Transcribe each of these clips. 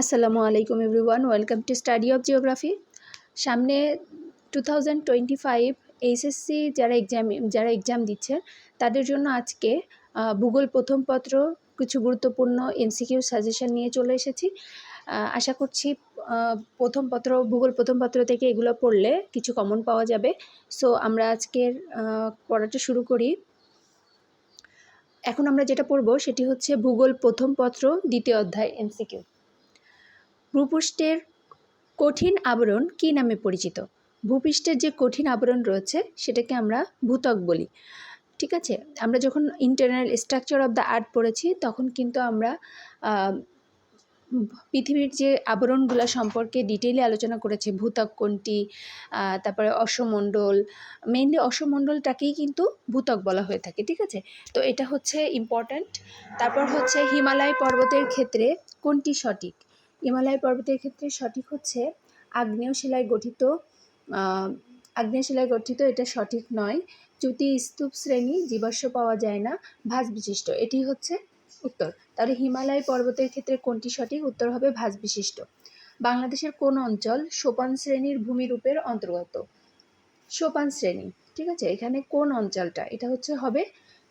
আসসালামু আলাইকুম everyone, welcome to study of geography. সামনে two thousand twenty five HSC যারা এক্সাম যারা এক্সাম দিচ্ছে, তাদের জন্য আজকে ভূগোল প্রথম পত্র, কিছু গুরুত্বপূর্ণ এমসিকিউ সাজেশন নিয়ে চলে এসেছি। আশা করছি প্রথম পত্র, ভূগোল প্রথম পত্র থেকে এগুলো পড়লে কিছু কমন পাওয়া যাবে। সো আমরা আজকের পড়াটা শুরু করি। এখন আমরা যেটা পড়ব, সেটি হচ্ছে ভূগোল প্রথম পত্র, দ্বিতীয় অধ্যায় এমসিকিউ ভূপৃষ্ঠের কঠিন আবরণ কী নামে পরিচিত? ভূপৃষ্ঠের যে কঠিন আবরণ রয়েছে, সেটাকে আমরা ভূতক বলি। ঠিক আছে? আমরা যখন internal structure of the earth পড়েছি, তখন কিন্তু আমরা পৃথিবীর যে আবরণগুলো সম্পর্কে ডিটেইলে আলোচনা করেছি ভূতক কোনটি তারপরে অসমণ্ডল মেইনলি অসমণ্ডলটাকেই কিন্তু ভূতক বলা হয়ে থাকে, ঠিক আছে? তো এটা হচ্ছে ইম্পর্ট্যান্ট তারপর হচ্ছে হিমালয় পর্বতের ক্ষেত্রে কোনটি সঠিক? হিমালয় পর্বতের ক্ষেত্রে সঠিক হচ্ছে আগ্নেয় শিলায় গঠিত আগ্নেয় শিলায় গঠিত এটা সঠিক নয়। চ্যুতি স্তূপ শ্রেণি জীবাশ্ম পাওয়া যায় না ভাস বিশিষ্ট, এটি হচ্ছে উত্তর। তাহলে হিমালয় পর্বতের ক্ষেত্রে কোনটি সঠিক? উত্তর হবে ভাস বিশিষ্ট। বাংলাদেশের কোন অঞ্চল সোপান শ্রেণির ভূমিরূপের অন্তর্গত? সোপান শ্রেণি, ঠিক আছে? এখানে কোন অঞ্চলটা? এটা হচ্ছে, হবে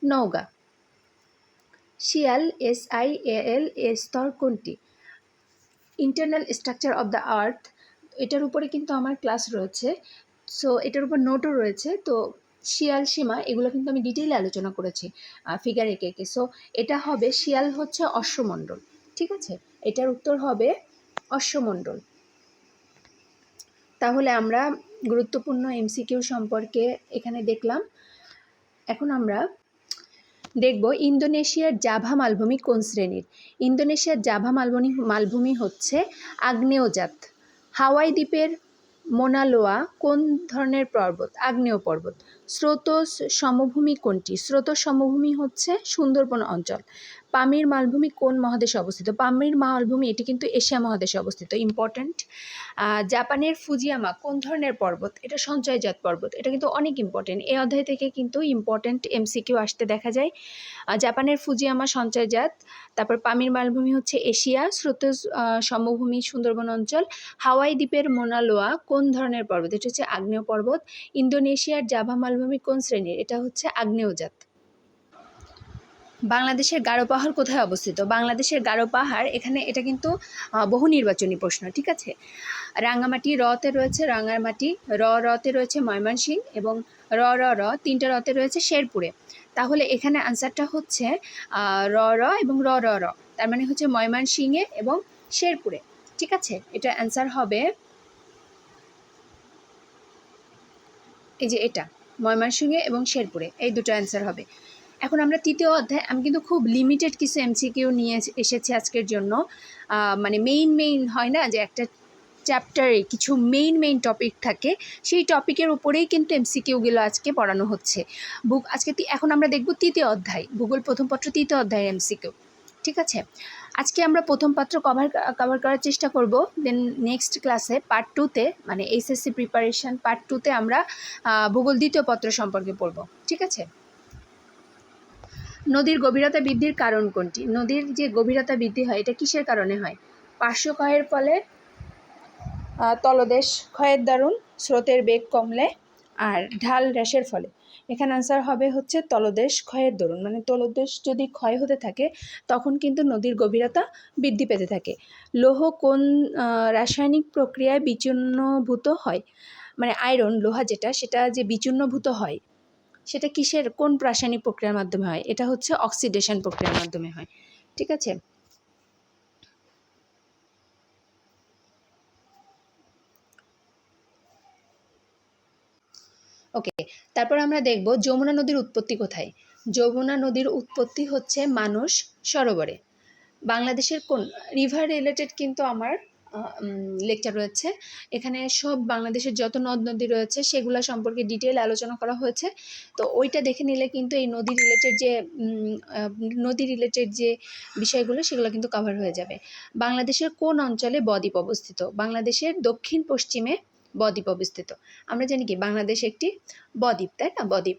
নওগাঁ। শিয়াল, এস আই এ এল, এ স্তর কোনটি? Internal structure of the earth এটার উপরে কিন্তু আমার ক্লাস রয়েছে। সো এটার উপর নোটও রয়েছে। তো, শিয়াল, সীমা, এগুলো কিন্তু আমি ডিটেইলে আলোচনা করেছি ফিগার একে একে। সো এটা হবে, শিয়াল হচ্ছে অশ্বমণ্ডল, ঠিক আছে? এটার উত্তর হবে অশ্বমণ্ডল। তাহলে আমরা গুরুত্বপূর্ণ এমসিকিউ সম্পর্কে এখানে দেখলাম। এখন আমরা দেখব ইন্দোনেশিয়ার জাভা মালভূমি কোন শ্রেণির। ইন্দোনেশিয়ার জাভা মালভূমি মালভূমি হচ্ছে আগ্নেয়জাত। হাওয়াই দ্বীপের মোনালোয়া কোন ধরনের পর্বত? আগ্নেয় পর্বত। স্রোতস সমভূমি কোনটি? স্রোতস সমভূমি হচ্ছে সুন্দরবন অঞ্চল। পামির মালভূমি কোন মহাদেশে অবস্থিত? পামির মালভূমি, এটি কিন্তু এশিয়া মহাদেশে অবস্থিত ইম্পর্ট্যান্ট জাপানের ফুজিয়ামা কোন ধরনের পর্বত? এটা সঞ্চয়জাত পর্বত, এটা কিন্তু অনেক ইম্পর্ট্যান্ট এই অধ্যায় থেকে কিন্তু ইম্পর্ট্যান্ট এমসিকিউ আসতে দেখা যায়। জাপানের ফুজিয়ামা সঞ্চয়জাত, তারপর পামির মালভূমি হচ্ছে এশিয়া স্রোত সমভূমি সুন্দরবন অঞ্চল। হাওয়াই দ্বীপের মোনালোয়া কোন ধরনের পর্বত? এটা হচ্ছে আগ্নেয় পর্বত। ইন্দোনেশিয়ার জাভা মালভূমি কোন শ্রেণির? এটা হচ্ছে আগ্নেয়জাত। বাংলাদেশের গারো পাহাড় কোথায় অবস্থিত? বাংলাদেশের গারো পাহাড় এখানে এটা কিন্তু বহু নির্বাচনী প্রশ্ন, ঠিক আছে? রাঙামাটি রতে রয়েছে রাঙামাটি, র রতে রয়েছে ময়মনসিংহ এবং র র র তিনটে রতে রয়েছে শেরপুরে। তাহলে এখানে আনসারটা হচ্ছে র র এবং র র র। তার মানে হচ্ছে ময়মনসিংহে এবং শেরপুরে, ঠিক আছে? এটা অ্যান্সার হবে, এই যে এটা। ময়মনসিংহে এবং শেরপুরে। এই দুটো অ্যান্সার হবে। এখন আমরা তৃতীয় অধ্যায়, আমি কিন্তু খুব লিমিটেড কিছু এমসিকিউ নিয়ে এসেছি আজকের জন্য। মানে মেইন মেইন হয় না যে একটা চ্যাপ্টারে কিছু মেইন মেইন টপিক থাকে, সেই টপিকের উপরেই কিন্তু এমসিকিউগুলো আজকে পড়ানো হচ্ছে। বুক আজকে এখন আমরা দেখব তৃতীয় অধ্যায়। ভূগোল প্রথম পত্র তৃতীয় অধ্যায়ের এমসিকিউ ঠিক আছে? আজকে আমরা প্রথম পাত্র কভার কভার করার চেষ্টা করব। দেন নেক্সট ক্লাসে পার্ট টুতে মানে এইচএসসি প্রিপারেশন পার্ট টুতে আমরা ভূগোল দ্বিতীয় পত্র সম্পর্কে পড়ব। ঠিক আছে? নদীর গভীরতা বৃদ্ধির কারণ কোনটি? নদীর যে গভীরতা বৃদ্ধি হয়, এটা কিসের কারণে হয়? পার্শ্বক্ষয়ের ফলে তলদেশ ক্ষয়ের দারুণ, স্রোতের বেগ কমলে, আর ঢাল হ্রাসের ফলে। এখানে আনসার হবে হচ্ছে তলদেশ ক্ষয়ের দরুন। মানে তলদেশ যদি ক্ষয় হতে থাকে, তখন কিন্তু নদীর গভীরতা বৃদ্ধি পেতে থাকে। লৌহ কোন রাসায়নিক প্রক্রিয়ায় বিচূর্ণভূত হয়? মানে আয়রন, লোহা যেটা, সেটা যে বিচূর্ণভূত হয়, সেটা কিসের, কোন রাসায়নিক প্রক্রিয়ার মাধ্যমে হয়? এটা হচ্ছে অক্সিডেশন প্রক্রিয়ার মাধ্যমে হয়। ঠিক আছে? ওকে তারপর আমরা দেখব যমুনা নদীর উৎপত্তি কোথায়? যমুনা নদীর উৎপত্তি হচ্ছে মানুষ সরোবরে। বাংলাদেশের কোন রিভার রিলেটেড কিন্তু আমার লেকচার রয়েছে। এখানে সব বাংলাদেশের যত নদ নদী রয়েছে, সেগুলো সম্পর্কে ডিটেল আলোচনা করা হয়েছে। তো ওইটা দেখে নিলে কিন্তু এই নদী রিলেটেড যে নদী রিলেটেড যে বিষয়গুলো, সেগুলো কিন্তু কভার হয়ে যাবে। বাংলাদেশের কোন অঞ্চলে বদ্বীপ অবস্থিত? বাংলাদেশের দক্ষিণ পশ্চিমে বদ্বীপ অবস্থিত। আমরা জানি কি, বাংলাদেশ একটি বদ্বীপ, তাই না? বদ্বীপ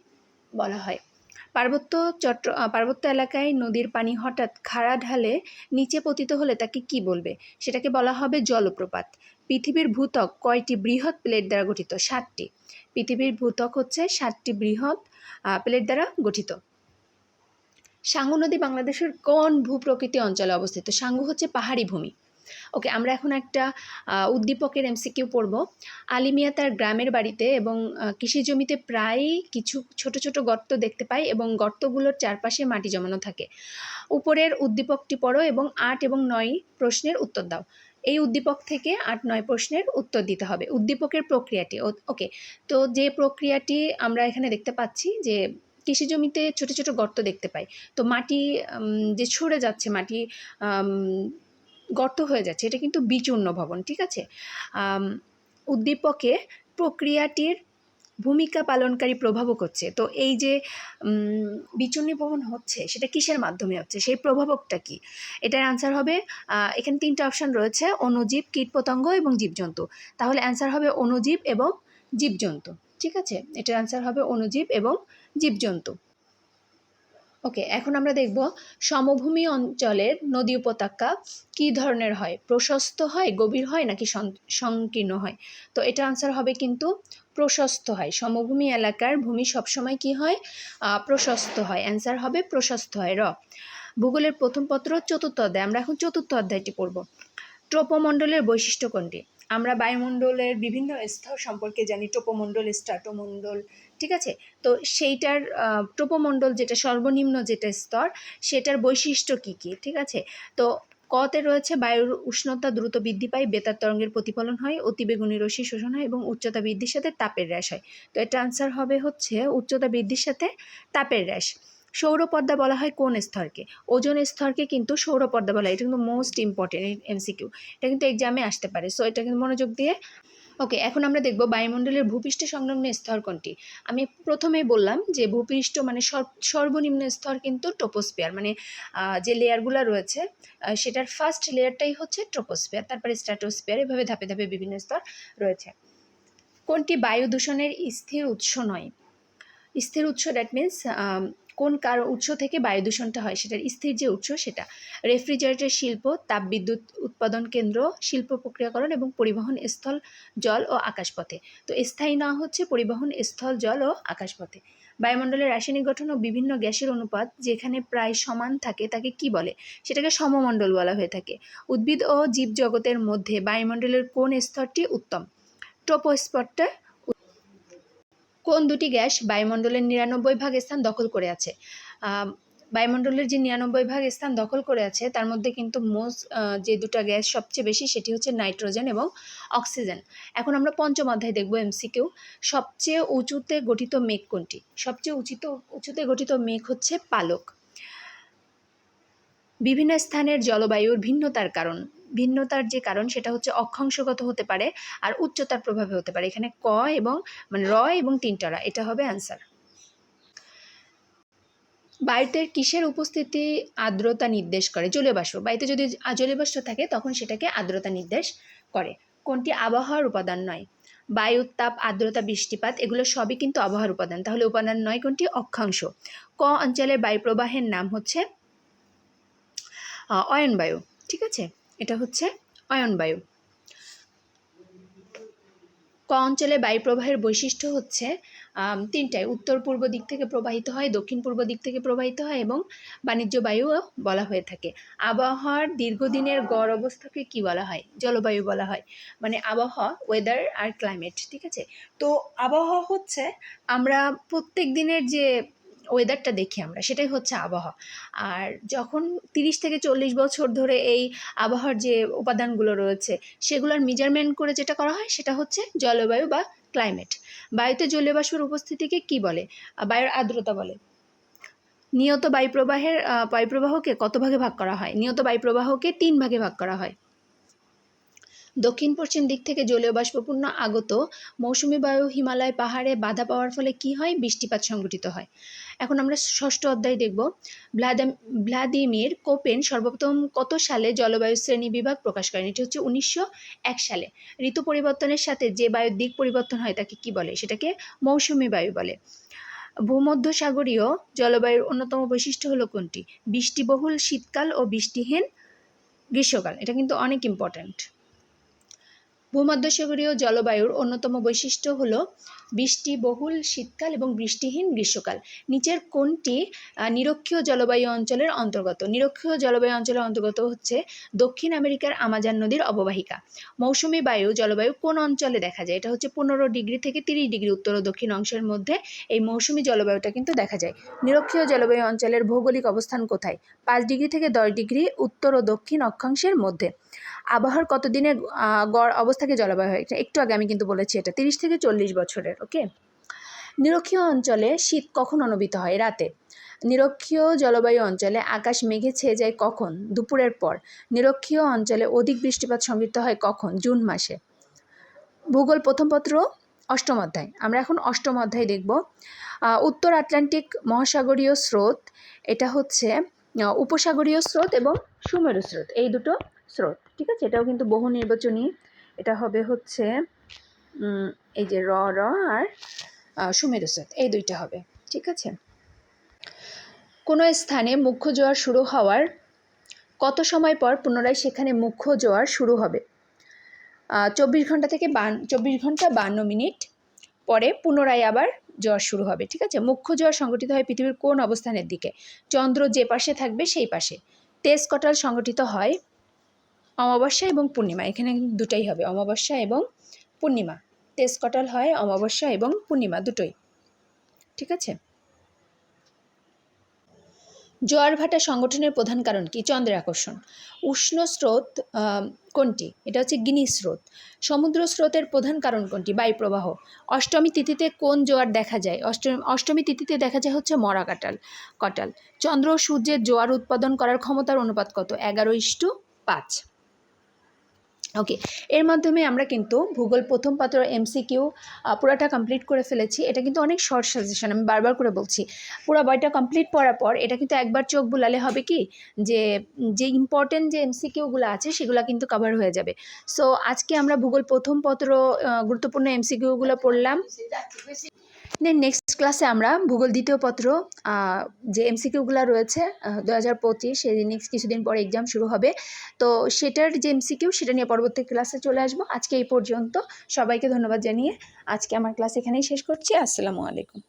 বলা হয়। পার্বত্য চট্ট পার্বত্য এলাকায় নদীর পানি হঠাৎ খাড়া ঢালে নিচে পতিত হলে তাকে কি বলবে? সেটাকে বলা হবে জলপ্রপাত। পৃথিবীর ভূত্বক কয়টি বৃহৎ প্লেট দ্বারা গঠিত? সাতটি। পৃথিবীর ভূত্বক হচ্ছে সাতটি বৃহৎ প্লেট দ্বারা গঠিত। সাঙ্গু নদী বাংলাদেশের কোন ভূপ্রকৃতি অঞ্চলে অবস্থিত? সাঙ্গু হচ্ছে পাহাড়ি ভূমি। ওকে আমরা এখন একটা উদ্দীপকের এমসিকিউ পড়ব। আলিমিয়া তার গ্রামের বাড়িতে এবং কৃষি জমিতে প্রায় কিছু ছোট ছোট গর্ত দেখতে পাই এবং গর্তগুলোর চারপাশে মাটি জমানো থাকে। উপরের উদ্দীপকটি পড়ো এবং আট এবং নয় প্রশ্নের উত্তর দাও। এই উদ্দীপক থেকে আট নয় প্রশ্নের উত্তর দিতে হবে। উদ্দীপকের প্রক্রিয়াটি ওকে তো যে প্রক্রিয়াটি আমরা এখানে দেখতে পাচ্ছি যে কৃষি জমিতে ছোট ছোট গর্ত দেখতে পাই তো মাটি যে ছড়ে যাচ্ছে মাটি গর্ত হয়ে যাচ্ছে। এটা কিন্তু বিচূর্ণ ভবন ঠিক আছে? উদ্দীপকে প্রক্রিয়াটির ভূমিকা পালনকারী প্রভাবক হচ্ছে তো এই যে উম, বিচূর্ণী ভবন হচ্ছে সেটা কিসের মাধ্যমে হচ্ছে? সেই প্রভাবকটা কি? এটার অ্যান্সার হবে এখানে তিনটা অপশন রয়েছে অণুজীব কীটপতঙ্গ এবং জীবজন্তু। তাহলে অ্যান্সার হবে অণুজীব এবং জীবজন্তু ঠিক আছে? এটার অ্যান্সার হবে অণুজীব এবং জীবজন্তু। ওকে এখন আমরা দেখব সমভূমি অঞ্চলের নদী উপত্যকা কী ধরনের হয়? প্রশস্ত হয়, গভীর হয় নাকি সংকীর্ণ হয়? তো এটা আনসার হবে কিন্তু প্রশস্ত হয়। সমভূমি এলাকার ভূমি সবসময় কি হয়? প্রশস্ত হয়। অ্যান্সার হবে প্রশস্ত হয়। র। ভূগোলের প্রথম পত্র চতুর্থ অধ্যায়। আমরা এখন চতুর্থ অধ্যায়টি পড়ব। ট্রোপোমণ্ডলের বৈশিষ্ট্য কোনটি? আমরা বায়ুমণ্ডলের বিভিন্ন স্তর সম্পর্কে জানি। ট্রোপোমণ্ডল স্ট্রাটোমণ্ডল ঠিক আছে? তো সেইটার টোপমণ্ডল যেটা, সর্বনিম্ন যেটা স্তর, সেটার বৈশিষ্ট্য কী কী? ঠিক আছে? তো কতে রয়েছে বায়ুর উষ্ণতা দ্রুত বৃদ্ধি পায়, বেতার তরঙ্গের প্রতিফলন হয়, অতিবেগুনি রশ্মি শোষণ হয় এবং উচ্চতা বৃদ্ধির সাথে তাপের হ্রাস হয়। তো এটা আনসার হবে হচ্ছে উচ্চতা বৃদ্ধির সাথে তাপের হ্রাস। সৌরপর্দা বলা হয় কোন স্তরকে? ওজন স্তরকে কিন্তু সৌরপর্দা বলা হয়। এটা কিন্তু মোস্ট ইম্পর্টেন্ট এমসিকিউ এটা কিন্তু এক্সামে আসতে পারে। সো এটা কিন্তু মনোযোগ দিয়ে ওকে এখন আমরা দেখব বায়ুমণ্ডলের ভূপৃষ্ঠ সংলগ্ন স্তর কোনটি? আমি প্রথমেই বললাম যে ভূপৃষ্ঠ মানে সর্ব- সর্বনিম্ন স্তর কিন্তু ট্রোপোস্ফিয়ার মানে যে লেয়ারগুলো রয়েছে সেটার ফার্স্ট লেয়ারটাই হচ্ছে ট্রোপোস্ফিয়ার, তারপরে স্ট্র্যাটোস্ফিয়ার এভাবে ধাপে ধাপে বিভিন্ন স্তর রয়েছে। কোনটি বায়ু দূষণের স্থির উৎস নয়? স্থির উৎস দ্যাট মিন্স কোন কার উৎস থেকে বায়ু দূষণটা হয়, সেটার স্থির যে উৎস সেটা। রেফ্রিজারেটর শিল্প, তাপবিদ্যুৎ উৎপাদন কেন্দ্র, শিল্প প্রক্রিয়াকরণ এবং পরিবহন স্থল, জল ও আকাশপথে। তো স্থায়ী না হচ্ছে পরিবহন স্থল, জল ও আকাশপথে। বায়ুমণ্ডলের রাসায়নিক গঠন ও বিভিন্ন গ্যাসের অনুপাত যেখানে প্রায় সমান থাকে তাকে কি বলে? সেটাকে সমমণ্ডল বলা হয়ে থাকে। উদ্ভিদ ও জীবজগতের মধ্যে বায়ুমণ্ডলের কোন স্তরটি উত্তম? ট্রোপোস্পটটা কোন দুটি গ্যাস বায়ুমণ্ডলের নিরানব্বই ভাগ স্থান দখল করে আছে? বায়ুমণ্ডলের যে নিরানব্বই ভাগ স্থান দখল করে আছে, তার মধ্যে কিন্তু মোস্ট যে দুটো গ্যাস সবচেয়ে বেশি সেটি হচ্ছে নাইট্রোজেন এবং অক্সিজেন। এখন আমরা পঞ্চম অধ্যায় দেখব এমসিকিউ। সবচেয়ে উঁচুতে গঠিত মেঘ কোনটি? সবচেয়ে উচিত, উঁচুতে গঠিত মেঘ হচ্ছে পালক। বিভিন্ন স্থানের জলবায়ুর ভিন্নতার কারণ। ভিন্নতার যে কারণ সেটা হচ্ছে অক্ষাংশগত হতে পারে আর উচ্চতার প্রভাবে হতে পারে। এখানে ক এবং মানে র এবং তিনটারা এটা হবে অ্যান্সার বায়ুতে কিসের উপস্থিতি আর্দ্রতা নির্দেশ করে? জলীয় বাষ্প বায়ুতে যদি আ- জলীয় বাষ্প থাকে তখন সেটাকে আর্দ্রতা নির্দেশ করে। কোনটি আবহাওয়ার উপাদান নয়? বায়ু তাপ আর্দ্রতা বৃষ্টিপাত এগুলো সবই কিন্তু আবহাওয়ার উপাদান। তাহলে উপাদান নয় কোনটি? অক্ষাংশ। ক অঞ্চলের বায়ু প্রবাহের নাম হচ্ছে আহ, অয়ন বায়ু ঠিক আছে? এটা হচ্ছে অয়ন বায়ু। ক অঞ্চলে বায়ু প্রবাহের বৈশিষ্ট্য হচ্ছে তিনটায় উত্তর পূর্ব দিক থেকে প্রবাহিত হয়, দক্ষিণ পূর্ব দিক থেকে প্রবাহিত হয় এবং বাণিজ্য বায়ুও বলা হয়ে থাকে। আবহাওয়ার দীর্ঘদিনের গড় অবস্থাকে কি বলা হয়? জলবায়ু বলা হয়। মানে আবহাওয়া ওয়েদার আর ক্লাইমেট ঠিক আছে? তো আবহাওয়া হচ্ছে, আমরা প্রত্যেক দিনের যে ওয়েদারটা দেখি আমরা সেটাই হচ্ছে আবহাওয়া। আর যখন তিরিশ থেকে চল্লিশ বছর ধরে এই আবহাওয়ার যে উপাদানগুলো রয়েছে সেগুলোর মেজারমেন্ট করে যেটা করা হয় সেটা হচ্ছে জলবায়ু বা ক্লাইমেট বায়ুতে জলীয় বাষ্পের উপস্থিতিকে কি বলে? বায়ুর আর্দ্রতা বলে। নিয়ত বায়ু প্রবাহের আহ, বায়ু প্রবাহকে কত ভাগে ভাগ করা হয়? নিয়ত বায়ুপ্রবাহকে তিন ভাগে ভাগ করা হয়। দক্ষিণ পশ্চিম দিক থেকে জলীয় বাষ্পপূর্ণ আগত মৌসুমী বায়ু হিমালয় পাহাড়ে বাধা পাওয়ার ফলে কি হয়? বৃষ্টিপাত সংঘটিত হয়। এখন আমরা ষষ্ঠ অধ্যায় দেখব। ভ্লাদাম, ভ্লাদিমির কোপেন সর্বপ্রথম কত সালে জলবায়ু শ্রেণি বিভাগ প্রকাশ করেন? এটি হচ্ছে উনিশশো এক সালে। ঋতু পরিবর্তনের সাথে যে বায়ুর দিক পরিবর্তন হয় তাকে কি বলে? সেটাকে মৌসুমী বায়ু বলে। ভূমধ্যসাগরীয় জলবায়ুর অন্যতম বৈশিষ্ট্য হলো কোনটি? বৃষ্টিবহুল শীতকাল ও বৃষ্টিহীন গ্রীষ্মকাল। এটা কিন্তু অনেক ইম্পর্ট্যান্ট ভূমধ্যসাগরীয় জলবায়ুর অন্যতম বৈশিষ্ট্য হলো বৃষ্টিবহুল শীতকাল এবং বৃষ্টিহীন গ্রীষ্মকাল। নিচের কোনটি নিরক্ষীয় জলবায়ু অঞ্চলের অন্তর্গত। নিরক্ষীয় জলবায়ু অঞ্চলের অন্তর্গত হচ্ছে দক্ষিণ আমেরিকার আমাজান নদীর অববাহিকা। মৌসুমী বায়ু জলবায়ু কোন অঞ্চলে দেখা যায়? এটা হচ্ছে পনেরো ডিগ্রি থেকে তিরিশ ডিগ্রি উত্তর ও দক্ষিণ অংশের মধ্যে এই মৌসুমী জলবায়ুটা কিন্তু দেখা যায়। নিরক্ষীয় জলবায়ু অঞ্চলের ভৌগোলিক অবস্থান কোথায়? পাঁচ ডিগ্রি থেকে দশ ডিগ্রি উত্তর ও দক্ষিণ অক্ষাংশের মধ্যে। আবহাওয়ার কত দিনের আহ, গড় অবস্থাকে জলবায়ু হয়? একটু আগে আমি কিন্তু বলেছি এটা তিরিশ থেকে চল্লিশ বছরের। ওকে নিরক্ষীয় অঞ্চলে শীত কখন অনুভূত হয়? রাতে। নিরক্ষীয় জলবায়ু অঞ্চলে আকাশ মেঘে ছেয়ে যায় কখন? দুপুরের পর। নিরক্ষীয় অঞ্চলে অধিক বৃষ্টিপাত সংঘটিত হয় কখন? জুন মাসে। ভূগোল প্রথম পত্র, অষ্টম অধ্যায়। আমরা এখন অষ্টম অধ্যায় দেখব। উত্তর আটলান্টিক মহাসাগরীয় স্রোত, এটা হচ্ছে উপসাগরীয় স্রোত এবং সুমেরু স্রোত। এই দুটো স্রোত, ঠিক আছে? এটাও কিন্তু বহু নির্বাচনী। এটা হবে হচ্ছে এই যে র র আর আহ, সুমেরু স্রোত এই দুইটা হবে ঠিক আছে? কোনো স্থানে মুখ্য জোয়ার শুরু হওয়ার কত সময় পর পুনরায় সেখানে মুখ্য জোয়ার শুরু হবে? চব্বিশ ঘণ্টা থেকে বান চব্বিশ ঘণ্টা বান্ন মিনিট পরে পুনরায় আবার জ্বর শুরু হবে ঠিক আছে? মুখ্য জ্বর সংগঠিত হয় পৃথিবীর কোন অবস্থানের দিকে? চন্দ্র যে পাশে থাকবে সেই পাশে। তেজ কটাল সংগঠিত হয় অমাবস্যা এবং পূর্ণিমা এখানে দুটাই হবে অমাবস্যা এবং পূর্ণিমা। তেজ কটাল হয় অমাবস্যা এবং পূর্ণিমা দুটোই। ঠিক আছে? জোয়ার ভাটা সংগঠনের প্রধান কারণ কি? চন্দ্রের আকর্ষণ। উষ্ণ স্রোত কোনটি? এটা হচ্ছে গিনি স্রোত। সমুদ্র স্রোতের প্রধান কারণ কোনটি? বায়ুপ্রবাহ। অষ্টমী তিথিতে কোন জোয়ার দেখা যায়? অষ্টমী অষ্টমী তিথিতে দেখা যায় হচ্ছে মরা কাটাল, কটাল। চন্দ্র সূর্যের জোয়ার উৎপাদন করার ক্ষমতার অনুপাত কত? এগারো ইস্টু পাঁচ। ওকে এর মাধ্যমে আমরা কিন্তু ভূগোল প্রথম পাত্র এমসিকিউ পুরাটা কমপ্লিট করে ফেলেছি। এটা কিন্তু অনেক শর্ট সাজেশন আমি বারবার করে বলছি। পুরো বইটা কমপ্লিট করার পর এটা কিন্তু একবার চোখ বুলালে হবে কি? যে যে ইম্পর্টেন্ট যে এমসিকিউগুলো আছে, সেগুলো কিন্তু কভার হয়ে যাবে। সো আজকে আমরা ভূগোল প্রথম পত্র গুরুত্বপূর্ণ এমসিকিউগুলো পড়লাম। দেন নেক্সট ক্লাসে আমরা ভূগোল দ্বিতীয় পত্র যে এমসিকিউগুলো রয়েছে দু হাজার পঁচিশ নেক্সট কিছুদিন পরে এক্সাম শুরু হবে। তো সেটার যে এমসিকিউ সেটা নিয়ে পরবর্তী ক্লাসে চলে আসব। আজকে এই পর্যন্ত। সবাইকে ধন্যবাদ জানিয়ে আজকে আমার ক্লাস এখানেই শেষ করছি। আসসালামু আলাইকুম।